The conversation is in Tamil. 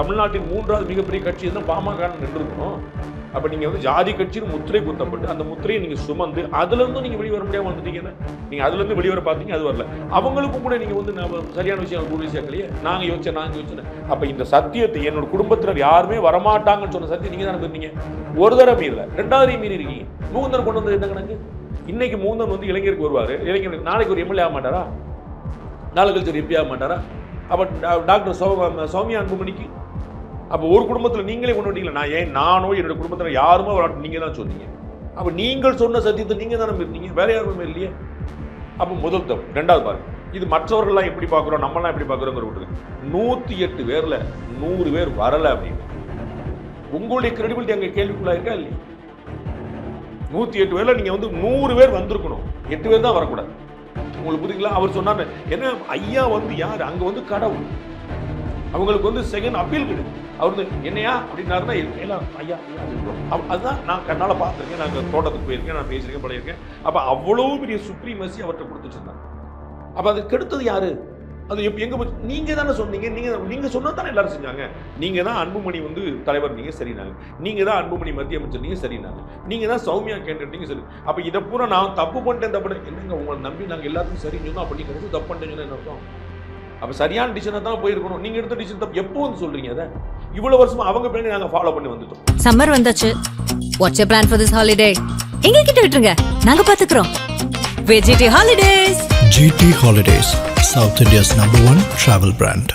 தமிழ்நாட்டின் மூன்றாவது மிகப்பெரிய கட்சி தான் பாமக நின்றுருக்கணும். அப்போ நீங்கள் வந்து ஜாதி கட்சின்னு முத்திரை குத்தப்பட்டு அந்த முத்திரையை நீங்கள் சுமந்து அதுலேருந்து நீங்கள் வெளியே வர முடியாம வந்துட்டீங்கன்னா நீங்கள் அதுலேருந்து வெளிவர வெளியே வர அது வரல. அவங்களுக்கும் கூட நீங்கள் வந்து நம்ம சரியான விஷயம் கூடி சேர்க்கலையே? நாங்கள் யோசிச்சேன் நாங்கள் யோசிச்சேன் அப்போ இந்த சத்தியத்தை என்னோட குடும்பத்தினர் யாருமே வரமாட்டாங்கன்னு சொன்ன சத்தியம் நீங்கள் தானே இருந்தீங்க ஒரு தடவை மீறல. ரெண்டாவது மீறி இருக்கீங்க. மூந்தர் கொண்டு வந்தது என்ன கணக்கு? இன்னைக்கு மூந்தன் வந்து இளைஞருக்கு வருவார். இளைஞருக்கு நாளைக்கு ஒரு எம்எல்ஏ ஆக மாட்டாரா? நாளை கழிச்சு ஒரு எம்பி ஆக மாட்டாரா? அப்போ டா- டாக்டர் சௌ சௌமியா அன்புமணிக்கு அப்போ ஒரு குடும்பத்தில் நீங்களே கொண்டு வந்தீங்களா? நான் ஏன் நானோ என்னோட குடும்பத்தில் யாருமே வரட்டும் நீங்கள் தான் சொன்னீங்க. அப்போ நீங்கள் சொன்ன சத்தியத்தை நீங்கள் தானே இருந்தீங்க வேற யாருமே இல்லையே? அப்போ முதல் தப்பு ரெண்டாவது பாருங்க இது மற்றவர்கள்லாம் எப்படி பார்க்குறோம் நம்மளாம் எப்படி பார்க்குறோங்கிற விட்டுருக்கு நூற்றி எட்டு பேரில் நூறு பேர் வரலை அப்படின்னு. உங்களுடைய கிரெடிபிலிட்டி அங்கே கேள்விக்குள்ளாக இருக்கா இல்லையா? நூற்றி எட்டு பேரில் நீங்கள் வந்து நூறு பேர் வந்திருக்கணும். எட்டு பேர் தான் வரக்கூடாது. உங்களுக்கு புரியுங்களா அவர் சொன்னார் என்ன ஐயா வந்து யார்? அங்கே வந்து கடவுள். அவங்களுக்கு வந்து செகண்ட் அப்பீல் கிடையாது அவர் வந்து என்னையா? அப்படின்னாருன்னா எல்லாம் ஐயா ஐயா. அதுதான் நான் கண்ணால் பார்த்துருக்கேன் நான் தோட்டத்துக்கு போயிருக்கேன் நான் பேசியிருக்கேன் பழையிருக்கேன் அப்போ அவ்வளோ பெரிய சுப்ரீமசி அவர்கிட்ட கொடுத்து வச்சிருந்தாங்க அப்போ அது கெடுத்தது யாரு? அது எப்போ எங்கே போச்சு? நீங்கள் தானே சொன்னீங்க நீங்கள் நீங்கள் சொன்னால் தானே எல்லாரும் செஞ்சாங்க. நீங்கள் தான் அன்புமணி வந்து தலைவர் நீங்கள் சரினாங்க நீங்கள் தான் அன்புமணி மத்திய அமைச்சர் நீங்கள் சரினாங்க நீங்கள் தான் சௌமியா கேண்டட் சரி. அப்போ இதை பூரா நான் தப்பு பண்ணிட்டேன் தப்பு என்னங்க உங்களை நம்பி நாங்கள் எல்லாத்துக்கும் சரின்னு சொன்னோம் அப்ப நீங்க தப்பு பண்ணிட்டீங்கன்னு என்ன அர்த்தம்? அப்ப சரியான டிசிஷனை தான் போயிருக்கணும். நீங்க எடுத்த டிசிஷன் தப்பு. எப்போ வந்து சொல்றீங்க அதை? இவ்வளவு வருஷமா அவங்க பின்னாடி நாங்க ஃபாலோ பண்ணி வந்துட்டோம். சம்மர் வந்தாச்சு. What's you plan for this holiday எங்க கிட்ட விட்டுருங்க. நாங்க பாத்துக்கிறோம். VGT holidays GT Holidays, South India's number one travel brand.